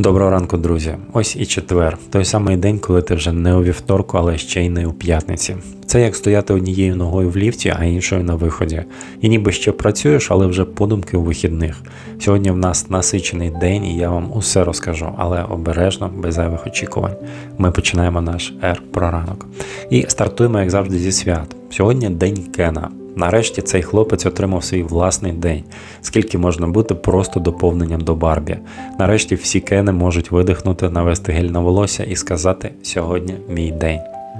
Доброго ранку, друзі. Ось і четвер, той самий день, коли ти вже не у вівторку, але ще й не у п'ятниці. Це як стояти однією ногою в ліфті, а іншою на виході. І ніби ще працюєш, але вже подумки у вихідних. Сьогодні в нас насичений день, і я вам усе розкажу, але обережно, без зайвих очікувань. Ми починаємо наш ер про ранок. І стартуємо, як завжди, зі свят. Сьогодні день Кена. Нарешті цей хлопець отримав свій власний день, скільки можна бути просто доповненням до Барбі. Нарешті всі кени можуть видихнути, навести гель на волосся і сказати сьогодні мій день.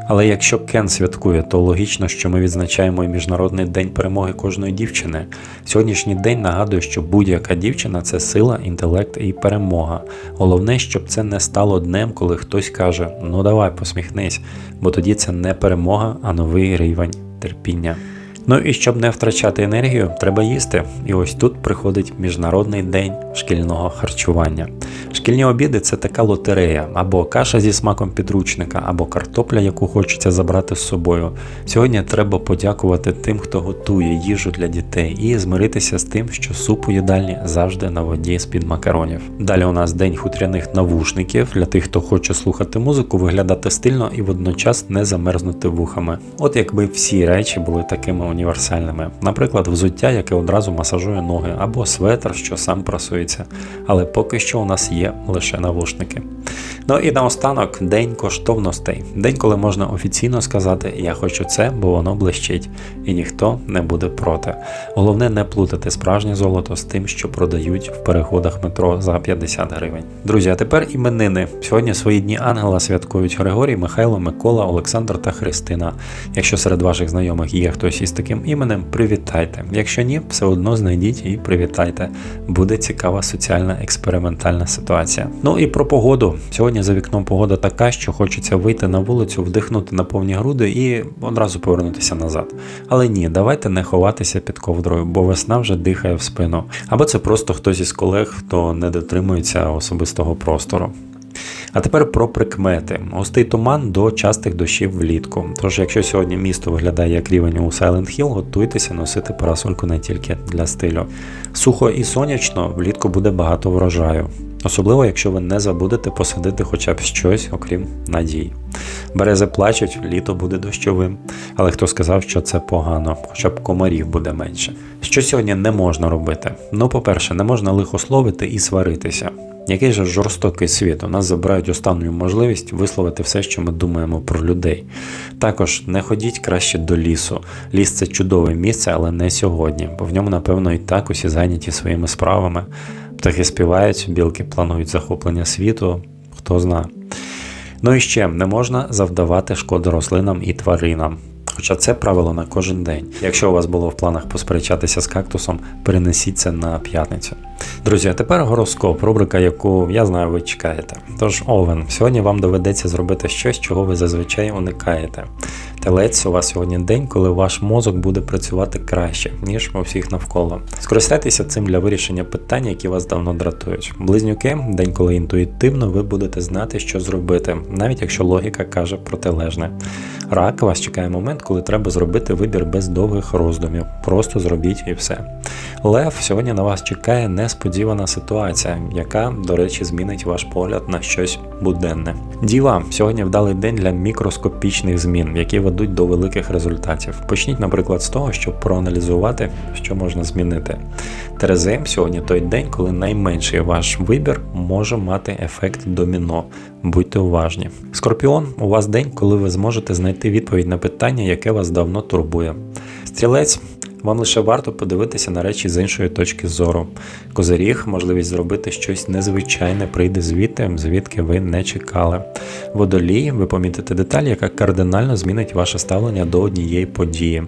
Але якщо Кен святкує, то логічно, що ми відзначаємо і Міжнародний день перемоги кожної дівчини. Сьогоднішній день нагадує, що будь-яка дівчина це сила, інтелект і перемога. Головне, щоб це не стало днем, коли хтось каже: ну давай посміхнись, бо тоді це не перемога, а новий рівень терпіння. Ну і щоб не втрачати енергію, треба їсти. І ось тут приходить Міжнародний день шкільного харчування. Шкільні обіди це така лотерея, або каша зі смаком підручника, або картопля, яку хочеться забрати з собою. Сьогодні треба подякувати тим, хто готує їжу для дітей, і змиритися з тим, що суп у їдальні завжди на воді з-під макаронів. Далі у нас день хутряних навушників для тих, хто хоче слухати музику, виглядати стильно і водночас не замерзнути вухами. От якби всі речі були такими універсальними. Наприклад, взуття, яке одразу масажує ноги, або светр, що сам прасується. Але поки що у нас є лише навушники. Ну і наостанок день коштовностей. День, коли можна офіційно сказати Я хочу це, бо воно блищить, і ніхто не буде проти. Головне не плутати справжнє золото з тим, що продають в переходах метро за 50 гривень. Друзі, а тепер іменини. Сьогодні свої дні ангела святкують Григорій, Михайло, Микола, Олександр та Христина. Якщо серед ваших знайомих є хтось із таким іменем, привітайте. Якщо ні, все одно знайдіть і привітайте. Буде цікава соціальна експериментальна ситуація. Ну і про погоду. Сьогодні за вікном погода така, що хочеться вийти на вулицю, вдихнути на повні груди і одразу повернутися назад. Але ні, давайте не ховатися під ковдрою, бо весна вже дихає в спину. Або це просто хтось із колег, хто не дотримується особистого простору. А тепер про прикмети. Густий туман до частих дощів влітку. Тож, якщо сьогодні місто виглядає як рівень у Silent Hill, готуйтеся носити парасольку не тільки для стилю. Сухо і сонячно влітку буде багато врожаю. Особливо, якщо ви не забудете посадити хоча б щось, окрім надій. Берези плачуть, літо буде дощовим. Але хто сказав, що це погано, хоча б комарів буде менше. Що сьогодні не можна робити? Ну, по-перше, не можна лихословити і сваритися. Який же жорстокий світ, у нас забирають останню можливість висловити все, що ми думаємо про людей. Також не ходіть краще до лісу. Ліс це чудове місце, але не сьогодні, бо в ньому, напевно, і так усі зайняті своїми справами. Птахи співають, білки планують захоплення світу, хто зна. Ну і ще не можна завдавати шкоди рослинам і тваринам. Хоча це правило на кожен день. Якщо у вас було в планах посперечатися з кактусом, перенесіть це на п'ятницю. Друзі, а тепер гороскоп, рубрика, яку я знаю, ви чекаєте. Тож, Овен, сьогодні вам доведеться зробити щось, чого ви зазвичай уникаєте. Телець, у вас сьогодні день, коли ваш мозок буде працювати краще, ніж у всіх навколо. Скористайтеся цим для вирішення питань, які вас давно дратують. Близнюки, день, коли інтуїтивно ви будете знати, що зробити, навіть якщо логіка каже протилежне. Рак, вас чекає момент, коли треба зробити вибір без довгих роздумів. Просто зробіть і все. Лев, сьогодні на вас чекає несподівана ситуація, яка, до речі, змінить ваш погляд на щось буденне. Діва, сьогодні вдалий день для мікроскопічних змін, які ведуть до великих результатів. Почніть, наприклад, з того, щоб проаналізувати, що можна змінити. Терези, сьогодні той день, коли найменший ваш вибір може мати ефект доміно. Будьте уважні. Скорпіон, у вас день, коли ви зможете знайти відповідь на питання, яке вас давно турбує. Стрілець. Вам лише варто подивитися на речі з іншої точки зору. Козиріг, можливість зробити щось незвичайне, прийде звідти, звідки ви не чекали. Водолій, ви помітите деталь, яка кардинально змінить ваше ставлення до однієї події.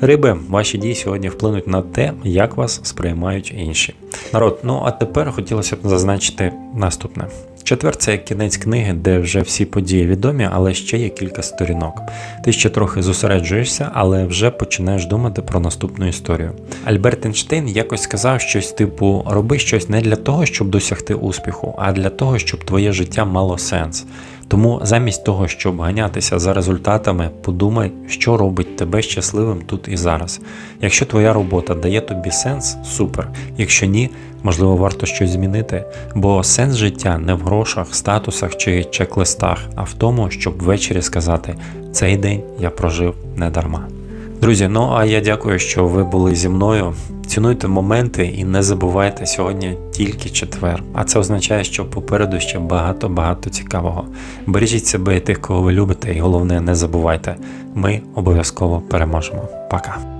Риби, ваші дії сьогодні вплинуть на те, як вас сприймають інші. Народ, ну а тепер хотілося б зазначити наступне. Четвер це як кінець книги, де вже всі події відомі, але ще є кілька сторінок. Ти ще трохи зосереджуєшся, але вже починаєш думати про наступну історію. Альберт Ейнштейн якось сказав щось типу: роби щось не для того, щоб досягти успіху, а для того, щоб твоє життя мало сенс. Тому замість того, щоб ганятися за результатами, подумай, що робить тебе щасливим тут і зараз. Якщо твоя робота дає тобі сенс, супер. Якщо ні, можливо, варто щось змінити. Бо сенс життя не в грошах, статусах чи чек-листах, а в тому, щоб ввечері сказати: цей день я прожив не дарма. Друзі, ну а я дякую, що ви були зі мною. Цінуйте моменти і не забувайте сьогодні тільки четвер. А це означає, що попереду ще багато-багато цікавого. Бережіть себе і тих, кого ви любите, і головне, не забувайте, ми обов'язково переможемо. Пока.